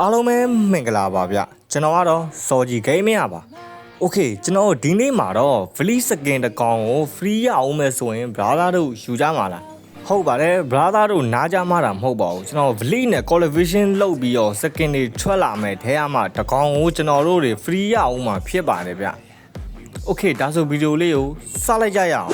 အားလုံးပဲမင်္ဂလာပါဗျကျွန်တော်ကတော့စော်ကြီးဂိမ်းမရပါโอเคကျွန်တော်တို့ဒီနေ့မှာတော့ Fleet Skin တစ်ကောင်ကို free ရအောင်မယ်ဆိုရင် brother တို့ယူကြမှာလားဟုတ်ပါတယ် brother တို့နားကြမှာတာမဟုတ်ပါဘူးကျွန်တော် Fleet နဲ့ collaboration လုပ်ပြီးတော့ skin တွေထွက်လာမယ်ထဲအမှတစ်ကောင်ကိုကျွန်တော်တို့တွေ free ရအောင်မှာဖြစ်ပါတယ်ဗျโอเคဒါဆိုဗီဒီယိုလေးကိုစလိုက်ကြရအောင်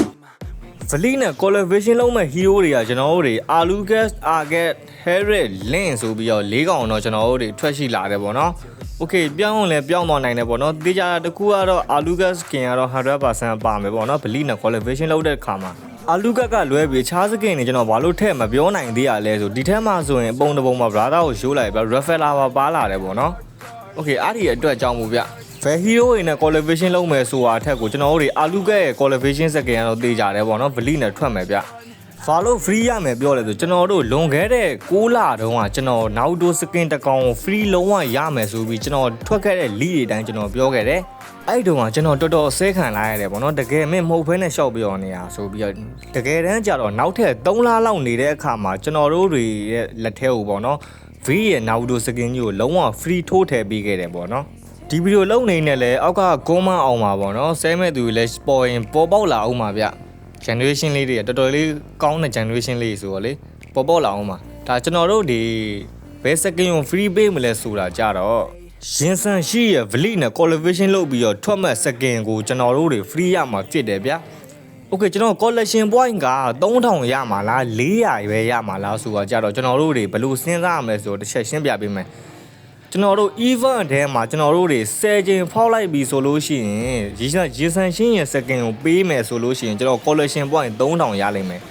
ဗလီနဲ့ collaboration လုပ်မဲ့ hero တွေကကျွန်တော်တို့တွေ Alugas, Arget, Harriet, Lin ဆိုပြီးတော့၄កောင်တော့ကျွန်တော်တို့တွေထွက်ရှိလာတယ်ပေါ့နော်။ Okay ပြောင်းအောင်လည်းပြောင်းသွားနိုင်တယ်ပေါ့နော်။တေးကြတာတစ်ခုကတော့ Alugas skin ကတော့100%ပါမယ်ပေါ့နော်။ဗလီနဲ့ collaboration လုပ်တဲ့အခါမှာ Alugas ကလွဲပြီးခြား skin တွေကျွန်တော်ဘာလို့ထည့်မပြောနိုင်သေးရလဲဆိုဒီထက်မှဆိုရင်အပုံတစ်ပုံမှာ brother ကို show လိုက်ပြ Rafaela ပါပါလာတယ်ပေါ့နော်။ Okay အဲ့ဒီအတွက်ကြောင့်မို့ ဗျ။ Fair Hero တွေနဲ့ collaboration လုပ်မယ်ဆိုတာအထက်ကိုကျွန်တော်တို့တွေ Aluga ရဲ့ collaboration စကန်ကတော့တေးကြတယ်ပေါ့နော်ဗလီနဲ့ထွက်မယ်ဗျ follow free ရမယ်ပြောလဲဆိုကျွန်တော်တို့လွန်ခဲ့တဲ့6လတုန်းကကျွန်တော်နောက်တိုး skin တစ်ကောင်ကို free လုံးဝရမယ်ဆိုပြီးကျွန်တော်ထွက်ခဲ့တဲ့ lead တွေတိုင်းကျွန်တော်ပြောခဲ့တယ်အဲ့တုန်းကကျွန်တော်တော်တော်အစဲခံလာရတယ်ပေါ့နော်တကယ်မင်းမဟုတ်ဘဲနဲ့ရှောက်ပြောနေတာဆိုပြီးတော့တကယ်တမ်းကျတော့နောက်ထပ်3လလောက်နေတဲ့အခါမှာကျွန်တော်တို့တွေရဲ့လက်ထဲကိုပေါ့နော် V ရဲ့ Naruto skin ကြီးကိုလုံးဝ free ထိုးထည့်ပေးခဲ့တယ်ပေါ့နော် ဒီဗီဒီယိုလုံးနေနဲ့လဲအောက်ကကုန်းမအောင်ပါပေါ့နော်ဆဲမဲ့သူတွေလည်းပေါ်ရင်ပေါ်ပေါက်လာအောင်ပါဗျ generation လေးတွေတော်တော်လေးကောင်းတဲ့ generation လေးဆိုတော့လေပေါ်ပေါက်လာအောင်ပါဒါကျွန်တော်တို့ဒီဘယ် second ကို free ပေးမလဲဆိုတာကြတော့ရင်ဆန်ရှိရ vlog နဲ့ collaboration လုပ်ပြီးတော့ထွက်မဲ့ second ကိုကျွန်တော်တို့တွေ free ရမှာဖြစ်တယ်ဗျာ Okay ကျွန်တော် collection point က3000ရမှာလား400ပဲရမှာလားဆိုတာကြတော့ကျွန်တော်တို့တွေဘယ်လိုစဉ်းစားရမလဲဆိုတော့တစ်ချက်ရှင်းပြပေးမယ် ကျွန်တော်တို့ event ထဲမှာကျွန်တော်တို့တွေ10ချိန်ဖောက်လိုက်ပြီဆိုလို့ရှိရင်ရီဆန်ရီဆန်ရှင်းရဲ့ second ကိုပေးမယ်ဆိုလို့ရှိရင်ကျွန်တော် collection point 3000ရလိမ့်မယ်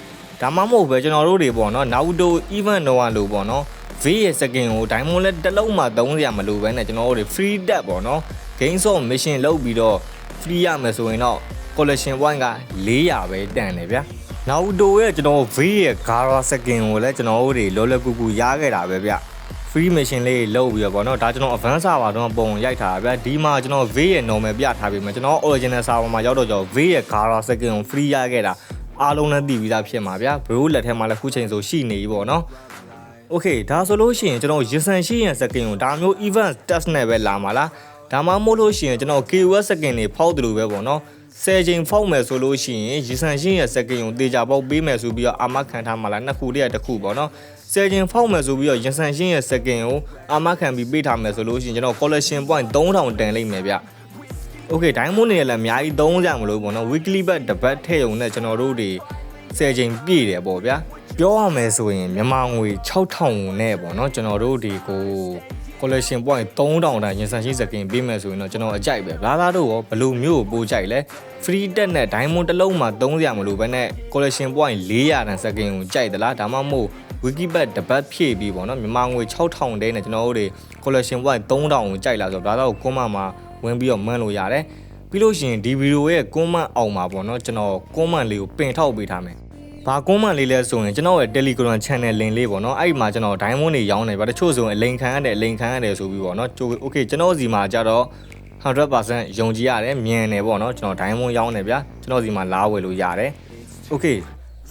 ဒါမှမဟုတ်ပဲကျွန်တော်တို့တွေပေါ့နော် Naruto event တော့လို့ပေါ့နော် V ရဲ့ second ကို diamond လက်တစ်လုံးမှ300ရမလို့ပဲနဲ့ကျွန်တော်တို့တွေ free tap ပေါ့နော် game song mission လုပ်ပြီးတော့ free ရမယ်ဆိုရင်တော့ collection point က400ပဲတန်တယ်ဗျာနောက်တိုရဲ့ကျွန်တော် V ရဲ့ Gara second ကိုလည်းကျွန်တော်တို့တွေလောလောကူကူရခဲ့တာပဲဗျ free mission လေးလုပ်ပြီးတော့ဗောနော်ဒါကျွန်တော် advance server တော့ပုံရိုက်ထားတာဗျဒီမှာကျွန်တော် V ရဲ့ normal ပြထားပြီးမှကျွန်တော် original server မှာရောက်တော့ကျွန်တော် V ရဲ့ Gara second ကို free ရခဲ့တာအားလုံးလည်းသိပြီးသားဖြစ်မှာဗျ bro လက်ထဲမှာလည်းခုချိန်ဆိုရှိနေပြီဗောနော် โอเคဒါဆိုလို့ရှိရင်ကျွန်တော်ရစန်ရှိရင်စကင်ကိုဒါမျိုး event test နဲ့ပဲလာမှာလားဒါမှမဟုတ်လို့ရှိရင်ကျွန်တော် KOS စကင်တွေဖောက်တယ်လို့ပဲပေါ့နော် 10ချိန်ဖောက်မယ်ဆိုလို့ရှိရင်ရစန်ရှိရင်စကင်ကိုတေချာပေါက်ပေးမယ်ဆိုပြီးတော့အာမခံထားမှာလားနှစ်ခုတည်းတစ်ခုပေါ့နော်10ချိန်ဖောက်မယ်ဆိုပြီးတော့ရစန်ရှိရင်စကင်ကိုအာမခံပြီးပေးထားမယ်ဆိုလို့ရှိရင်ကျွန်တော် collection point 3000တန်လိမ့်မယ်ဗျโอเค diamond တွေလည်းအများကြီးသုံးကြမလို့ပေါ့နော် weekly bet တစ်ပတ်ထည့်ရုံနဲ့ကျွန်တော်တို့တွေ10ချိန်ပြည့်တယ်ပေါ့ဗျာပြောရမယ်ဆိုရင်မြန်မာငွေ6000နဲ့ပေါ့နော်ကျွန်တော်တို့ဒီကို collection point 3000တန်ရင်ဆန်ရှိစကင်ပေးမယ်ဆိုရင်တော့ကျွန်တော်အကြိုက်ပဲလာလာတို့ရောဘယ်လိုမျိုးကိုပို့ကြိုက်လဲ free တက်နဲ့ diamond တစ်လုံးမှာ300မလို့ပဲနဲ့ collection point 400တန်စကင်ကိုကြိုက်သလားဒါမှမဟုတ် wikibet တပတ်ဖြည့်ပြီးပေါ့နော်မြန်မာငွေ6000တဲနဲ့ကျွန်တော်တို့တွေ collection point 3000ကိုကြိုက်လာဆိုတော့ဒါတော့ကွန်မမှာဝင်ပြီးတော့မှန်းလို့ရတယ်ပြီးလို့ရှိရင်ဒီဗီဒီယိုရဲ့ကွန်မန့်အောင်မှာပေါ့နော်ကျွန်တော်ကွန်မန့်လေးကိုပင်ထောက်ပေးထားမယ် ဘာကုန်းမှလေးလဲဆိုရင်ကျွန်တော်ရဲ့ Telegram channel link လေးပေါ့နော်အဲ့ဒီမှာကျွန်တော် diamond တွေရောင်းနေပါတချို့ဆိုရင်အလိန်ခံရတယ်အလိန်ခံရတယ်ဆိုပြီးပေါ့နော် okay ကျွန်တော်စီမှာကြတော့100%ယုံကြည်ရတယ်မြန်တယ်ပေါ့နော်ကျွန်တော် diamond ရောင်းနေဗျာကျွန်တော်စီမှာလာဝယ်လို့ရတယ် okay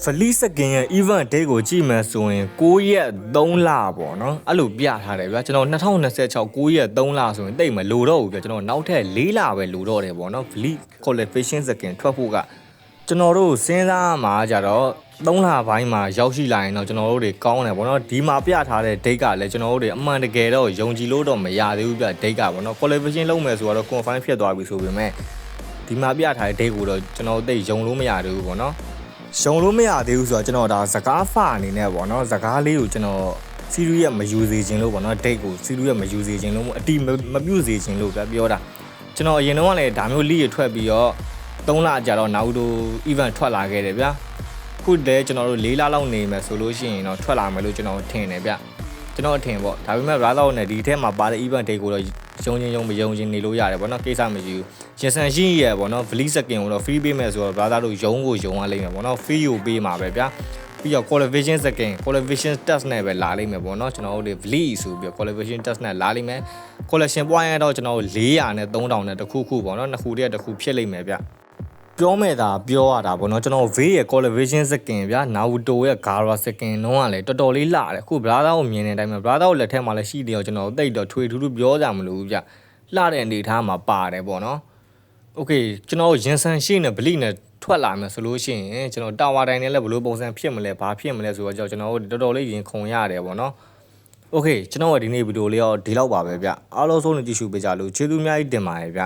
ဖလီစကင်ရဲ့ event day ကိုကြည့်မှဆိုရင်9ရက်3လပေါ့နော်အဲ့လိုပြထားတယ်ဗျာကျွန်တော်2026 9ရက်3လဆိုရင်တိတ်မလိုတော့ဘူးဗျာကျွန်တော်နောက်ထပ်4လပဲလိုတော့တယ်ပေါ့နော် bleed collection skin ထွက်ဖို့က ကျွန်တော်တို့စဉ်းစားမှာကြတော့3လပိုင်းမှာရောက်ရှိလာရင်တော့ကျွန်တော်တို့တွေကောင်းတယ်ပေါ့နော်ဒီမှာပြထားတဲ့ date ကလည်းကျွန်တော်တို့တွေအမှန်တကယ်တော့ယုံကြည်လို့တော့မရသေးဘူးဗျ date ကပေါ့နော် collaboration လုပ်မယ်ဆိုတော့ confirm ဖြစ်သွားပြီဆိုပေမဲ့ဒီမှာပြထားတဲ့ date ကိုတော့ကျွန်တော်တို့သိယုံလို့မရသေးဘူးပေါ့နော်ရှုံလို့မရသေးဘူးဆိုတော့ကျွန်တော်ဒါစကားဖအနေနဲ့ပေါ့နော်စကားလေးကိုကျွန်တော်စီရီရဲ့မယူစေခြင်းလို့ပေါ့နော်ဒိတ်ကိုစီရီရဲ့မယူစေခြင်းလို့အတီမပြုတ်စေခြင်းလို့ပြပြောတာကျွန်တော်အရင်တော့ကလည်းဒါမျိုးလိရထွက်ပြီးတော့ 3လကြာတော့နောက်တို့ event ထွက်လာခဲ့တယ်ဗျာခုတည်းကျွန်တော်တို့၄လလောက်နေမယ်ဆိုလို့ရှိရင်တော့ထွက်လာမယ်လို့ကျွန်တော်ထင်တယ်ဗျကျွန်တော်ထင်ပေါ့ဒါပေမဲ့ brother နဲ့ဒီထဲမှာပါတဲ့ event date ကိုတော့ယုံချင်းယုံမယုံချင်းနေလို့ရတယ်ပေါ့နော်ကိစ္စမရှိဘူးရင်ဆန်ရှိရပေါ့နော် vlog skin ကိုတော့ free ပေးမယ်ဆိုတော့ brother တို့ယုံကိုယုံရလိမ့်မယ်ပေါ့နော် free ကိုပေးမှာပဲဗျာပြီးတော့ qualification skin qualification test နဲ့ပဲလာလိမ့်မယ်ပေါ့နော်ကျွန်တော်တို့ဒီ vlog ဆိုပြီး qualification test နဲ့လာလိမ့်မယ် collection point ကတော့ကျွန်တော်တို့400နဲ့3000နဲ့တစ်ခုခုပေါ့နော်နှစ်ခုတည်းတစ်ခုဖြစ်လိမ့်မယ်ဗျ ပြောမဲ့တာပြောရတာပေါ့နော်ကျွန်တော် V ရဲ့ collaboration skin ဗျာ Naruto ရဲ့ Gaara skin လုံးဝလည်းတော်တော်လေးလှတယ်အခု brother ကိုမြင်တဲ့အတိုင်းပဲ brother ကိုလက်ထက်မှာလည်းရှိတယ်ရောကျွန်တော်တိတ်တော့ထွေထူးထူးပြောကြမလို့ဗျလှတဲ့အနေထားမှာပါတယ်ပေါ့နော် โอเคကျွန်တော်ရင်ဆန်ရှိနေဗလိနဲ့ထွက်လာမယ်ဆိုလို့ရှိရင်ကျွန်တော်တာဝါတိုင်းနဲ့လည်းဘယ်လိုပုံစံဖြစ်မလဲဘာဖြစ်မလဲဆိုတော့ကျွန်တော်တို့တော်တော်လေးရင်ခုန်ရတယ်ပေါ့နော်โอเคကျွန်တော်ကဒီနေ့ဗီဒီယိုလေးတော့ဒီလောက်ပါပဲဗျအားလုံးဆုံးနေကြည့်ရှုပေးကြလို့ကျေးဇူးအများကြီးတင်ပါတယ်ဗျ